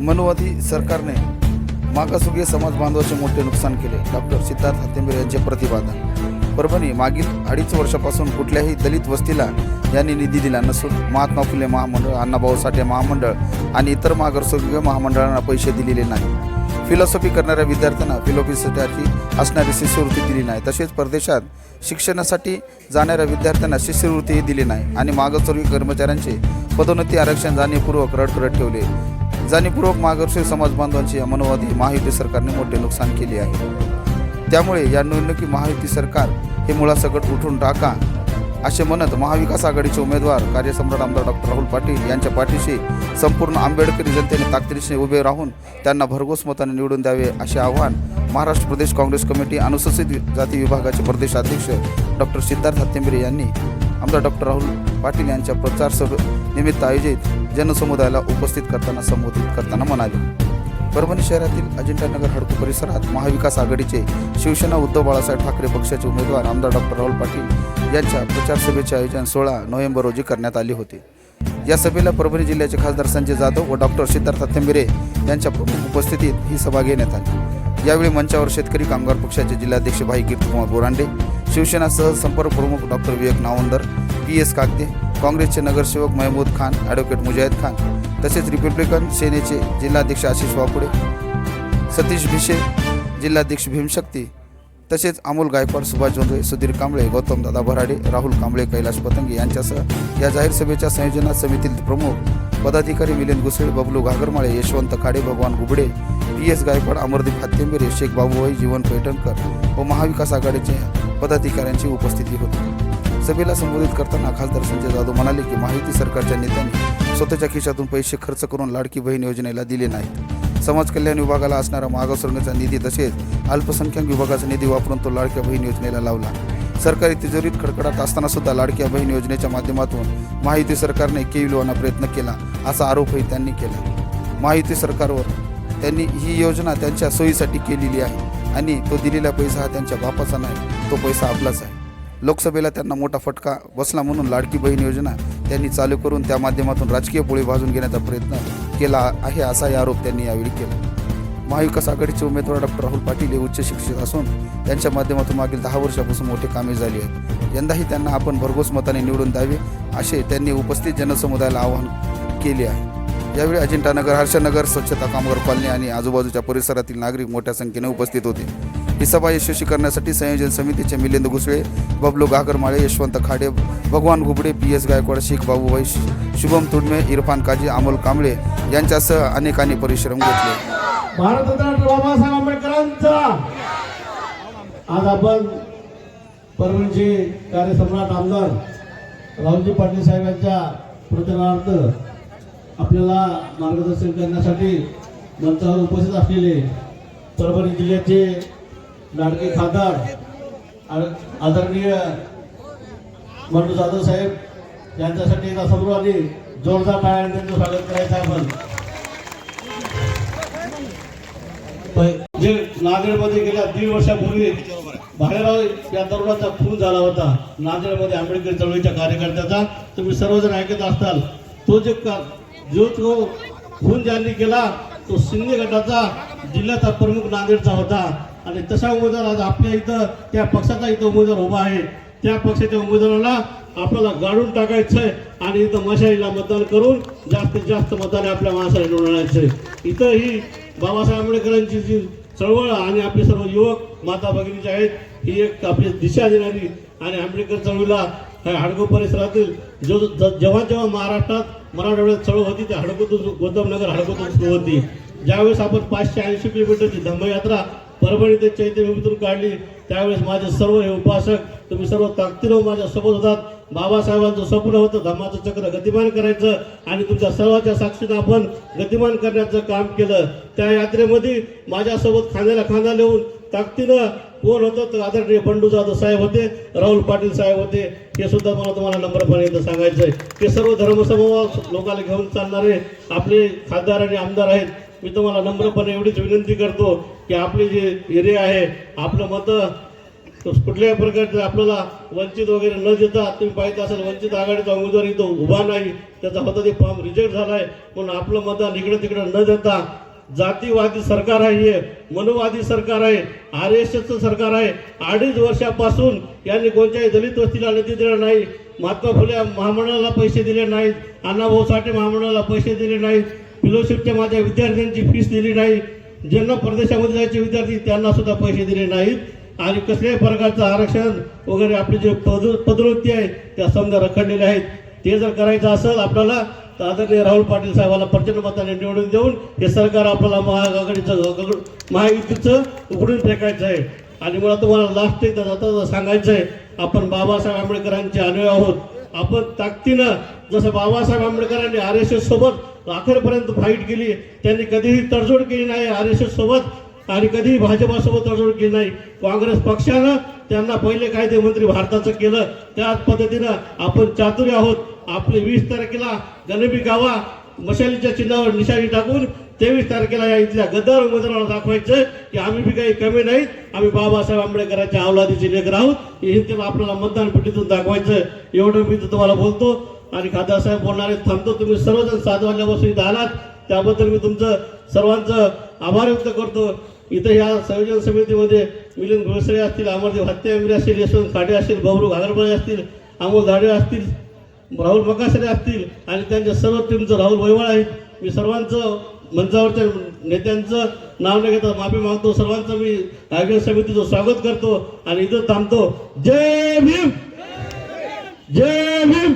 मनुवादी सरकारने मागासवर्गीय समाज बांधवाचे मोठे नुकसान केले. डॉक्टर सिद्धार्थ हत्तेंबेर यांचे प्रतिपादन. परभणी मागील अडीच वर्षापासून कुठल्याही दलित वस्तीला यांनी निधी दिला नसून महात्मा फुले महामंडळ अण्णाभाऊ साठे महामंडळ आणि इतर मागासवर्गीय महामंडळांना पैसे दिलेले नाही. फिलॉसॉफी करणाऱ्या विद्यार्थ्यांना फिलॉफीसाठी असणारी शिष्यवृत्ती दिली नाही. तसेच परदेशात शिक्षणासाठी जाणाऱ्या विद्यार्थ्यांना शिष्यवृत्तीही दिली नाही आणि मागासवर्गीय कर्मचाऱ्यांचे पदोन्नती आरक्षण जाणीवपूर्वक रडकरड ठेवले. जाणीवपूर्वक मागासवर्गीय समाज बांधवांची मनोवादी महायुती सरकारने मोठे नुकसान केले आहे. त्यामुळे या निवडणुकी महायुती सरकार हे मुळासकट उठून टाका असे म्हणत महाविकास आघाडीचे उमेदवार कार्यसम्राट आमदार डॉक्टर राहुल पाटील यांच्या पाठीशी संपूर्ण आंबेडकरी जनतेने ताकदीने उभे राहून त्यांना भरघोस मताने निवडून द्यावे असे आवाहन महाराष्ट्र प्रदेश काँग्रेस कमिटी अनुसूचित जाती विभागाचे प्रदेशाध्यक्ष डॉक्टर सिद्धार्थ हत्तेंबरे यांनी आमदार डॉक्टर राहुल पाटील यांच्या प्रचार सभे निमित्त आयोजित जनसमुदायाला उपस्थित करताना संबोधित करताना म्हणाले. परभणी शहरातील अजिंठानगर हडको परिसरात महाविकास आघाडीचे शिवसेना उद्धव बाळासाहेब ठाकरे पक्षाचे उमेदवार आमदार डॉक्टर राहुल पाटील यांच्या प्रचार सभेचे आयोजन सोळा नोव्हेंबर रोजी करण्यात आले होते. या सभेला परभणी जिल्ह्याचे खासदार संजय जाधव व डॉक्टर सिद्धार्थ थेंबेरे यांच्या प्रमुख उपस्थितीत ही सभा घेण्यात आली. यावेळी मंचावर शेतकरी कामगार पक्षाचे जिल्हाध्यक्ष भाई कीर्तिकुमार बोरांडे शिवसेना सहसंपर्क प्रमुख doctor Vivek Navandar P S Kagde काँग्रेसचे नगरसेवक महमूद खान ॲडव्होकेट मुजाहिद खान तसेच रिपब्लिकन सेनेचे जिल्हाध्यक्ष आशिष वाकुडे सतीश भिशे जिल्हाध्यक्ष भीमशक्ती तसेच अमोल गायकवाड सुभाष जोंधळे सुधीर कांबळे गौतम दादा भराडे राहुल कांबळे कैलाश पतंगे यांच्यासह या जाहीर सभेच्या संयोजनात समितीतील प्रमुख पदाधिकारी मिलिंद घुसळे बबलू घागरमाळे यशवंत खाडे भगवान गुबडे पी एस गायकवाड अमरदीप हत्तेंबेरे शेख बाबूभाई जीवन पैठणकर व महाविकास आघाडीचे पदाधिकाऱ्यांची उपस्थिती होती. सभेला संबोधित करताना खासदार संजय जाधव म्हणाले की माहिती सरकारच्या नेत्यांनी स्वतःच्या खिशातून पैसे खर्च करून लाडकी बहीण योजनेला दिले नाहीत. समाज कल्याण विभागाला असणारा मागासवर्गाचा निधी तसेच अल्पसंख्याक विभागाचा निधी वापरून तो लाडक्या बहीण योजनेला लावला. सरकारी तिजोरीत खडखडाट असताना सुद्धा लाडक्या बहीण योजनेच्या माध्यमातून महायुती सरकारने केविलवाना प्रयत्न केला असा आरोपही त्यांनी केला. महायुती सरकारवर त्यांनी ही योजना त्यांच्या सोयीसाठी केलेली आहे आणि तो दिलेला पैसा हा त्यांच्या बापाचा नाही तो पैसा आपलाच आहे. लोकसभेला त्यांना मोठा फटका बसला म्हणून लाडकी बहीण योजना त्यांनी चालू करून त्या माध्यमातून राजकीय पोळी भाजून घेण्याचा प्रयत्न केला आहे असाही आरोप त्यांनी यावेळी केला. महाविकास आघाडीचे उमेदवार डॉक्टर राहुल पाटील हे उच्च शिक्षित असून त्यांच्या माध्यमातून मागील दहा वर्षापासून मोठी कामे झाली आहेत. यंदाही त्यांना आपण भरघोस मताने निवडून द्यावे असे त्यांनी उपस्थित जनसमुदायाला आवाहन केले आहे. यावेळी अजिंठानगर हर्षनगर स्वच्छता कामगार कॉलनी आणि आजूबाजूच्या परिसरातील नागरिक मोठ्या संख्येने उपस्थित होते. ही सभा यशस्वी करण्यासाठी संयोजन समितीचे मिलिंद घुसळे बबलू गागरमाळे यशवंत खाडे भगवान घुबडे पी एस गायकवाड शेख बाबूभाई शुभम तुडमे इरफान काजी अमोल कांबळे यांच्यासह अनेकांनी परिश्रम घेतले. भारतरत्न बाबासाहेब आंबेडकरांचा आज आपण परभणीचे कार्यसम्राट आमदार राहुलजी पाटील साहेबांच्या प्रचारार्थ आपल्याला मार्गदर्शन करण्यासाठी मंचावर उपस्थित असलेले परभणी जिल्ह्याचे लाडके खासदार आदरणीय मंडू जाधव साहेब यांच्यासाठी एका सर्वांनी जोरदार टाळ्याने त्यांचं स्वागत करायचं आपण. जे नांदेडमध्ये गेल्या दीड वर्षापूर्वी भालेराव या तरुणाचा खून झाला होता नांदेडमध्ये आंबेडकर चळवळीच्या कार्यकर्त्याचा तुम्ही सर्वजण ऐकत असताल तो जे जो तो खून ज्यांनी केला तो शिंदे गटाचा जिल्ह्याचा प्रमुख नांदेडचा होता. आणि तसा उमेदवार आज आपल्या इथं त्या पक्षाचा इथं उमेदवार उभा आहे. त्या पक्षाच्या उमेदवाराला आपल्याला गाडून टाकायचंय आणि इथं मशाईला मतदान करून जास्तीत जास्त मताने आपल्या माणसाला निवडून आहे इथं ही बाबासाहेब आंबेडकरांची जी चळवळ आणि आपले सर्व युवक माता भगिनीचे आहेत ही एक आपली दिशा देणारी आणि आंबेडकर चळवळीला ह्या परिसरातील जो जेव्हा जेव्हा महाराष्ट्रात मराठवाड्यात चळवळ होती त्या हडकोतून गौतमनगर हडकोतून सुरू होती. ज्यावेळेस आपण पाचशे ऐंशी किलोमीटरची धम्मयात्रा परभणी ते चैत्यभूमीतून काढली. त्यावेळेस माझे सर्व हे उपासक तुम्ही सर्व ताकदीनं माझ्या सोबत होतात. बाबासाहेबांचं स्वप्न होतं धर्माचं चक्र गतिमान करायचं आणि तुमच्या सर्वांच्या साक्षीनं आपण गतिमान करण्याचं काम केलं. त्या यात्रेमध्ये माझ्यासोबत खांद्याला खांदा लिहून ताकदीनं कोण होतं तर आदरणीय बंडू जाधव साहेब होते राहुल पाटील साहेब होते. हे सुद्धा मला तुम्हाला नम्रपणे इथं सांगायचं आहे ते सर्व धर्मसमूह लोकांना घेऊन चालणारे आपले खासदार आणि आमदार आहेत. मी तुम्हाला नम्रपणे एवढीच विनंती करतो की आपली जे एरिया आहे आपलं मतं कुठल्याही प्रकारचे आपल्याला वंचित वगैरे न देता तुम्ही पाहिजे असेल वंचित आघाडीचा उमेदवार इथं उभा नाही त्याचा होता ते फॉर्म रिजेक्ट झालाय. म्हणून आपलं मतदान इकडे तिकडे न देता जातीवादी सरकार आहे हे मनोवादी सरकार आहे आर एस एसचं सरकार आहे अडीच वर्षापासून यांनी कोणत्याही दलित वस्तीला निधी दिला नाही महात्मा फुले महामंडळाला पैसे दिले नाहीत अण्णाभाऊ साठे महामंडळाला पैसे दिले नाहीत फिलोशिपच्या माझ्या विद्यार्थ्यांची फीस दिली नाही. ज्यांना परदेशामध्ये जायचे विद्यार्थी त्यांना सुद्धा पैसे दिले नाहीत. आणि कसल्याही प्रकारचं आरक्षण वगैरे आपली जे पद पदवृत्ती आहे त्या समजा रखडलेल्या आहेत. ते जर करायचं असेल आपल्याला तर आदरणीय राहुल पाटील साहेबाला प्रचंड मताने निवडून देऊन हे सरकार आपल्याला महाआघाडीचं महायुतीचं उघडून फेकायचं आहे. आणि मला तुम्हाला लास्ट एकदा जाता जाता सांगायचं आहे आपण बाबासाहेब आंबेडकरांचे अनुयायी आहोत. आपण ताकदीनं जसं बाबासाहेब आंबेडकरांनी आर एस एस सोबत अखेरपर्यंत फाईट केली. त्यांनी कधीही तडजोड केली नाही. आर एस एस सोबत आणि कधीही भाजपासोबत तडजोड केली नाही. काँग्रेस पक्षानं त्यांना पहिले कायदेमंत्री भारताचं केलं. त्याच पद्धतीनं आपण चातुर्य आहोत. आपले वीस तारखेला गणबी गावा मशालीच्या चिन्हावर निशाणी टाकून तेवीस तारखेला या इथल्या गद्दार उमेदवाराला दाखवायचं की आम्ही बी काही कमी नाहीत. आम्ही बाबासाहेब आंबेडकरांच्या अवलादीचे लेकर आहोत. हे तेव्हा आपल्याला मतदान पेटीतून दाखवायचं एवढं मी तुम्हाला बोलतो. आणि खासदार साहेब बोलणारे थांबतो तुम्ही. सर्वजण सात वाजल्यापासून इथं आलात. त्याबद्दल मी तुमचं सर्वांचं आभार व्यक्त करतो. इथं या संयोजन समितीमध्ये मिलिंद घोळसरे असतील अमरदेव हत्या आंबरे असतील यशवंत खाडे असतील बबरू घागरबळे असतील अमोल धाडे असतील राहुल मकासरे असतील आणि त्यांच्या सर्व टीमचं राहुल वैवाळ आहेत. मी सर्वांचं मंचावरच्या नेत्यांचं नाव न घेता माफी मागतो. सर्वांचं मी आयोजन समितीचं स्वागत करतो. आणि इथं थांबतो. जय भीम! जय भीम!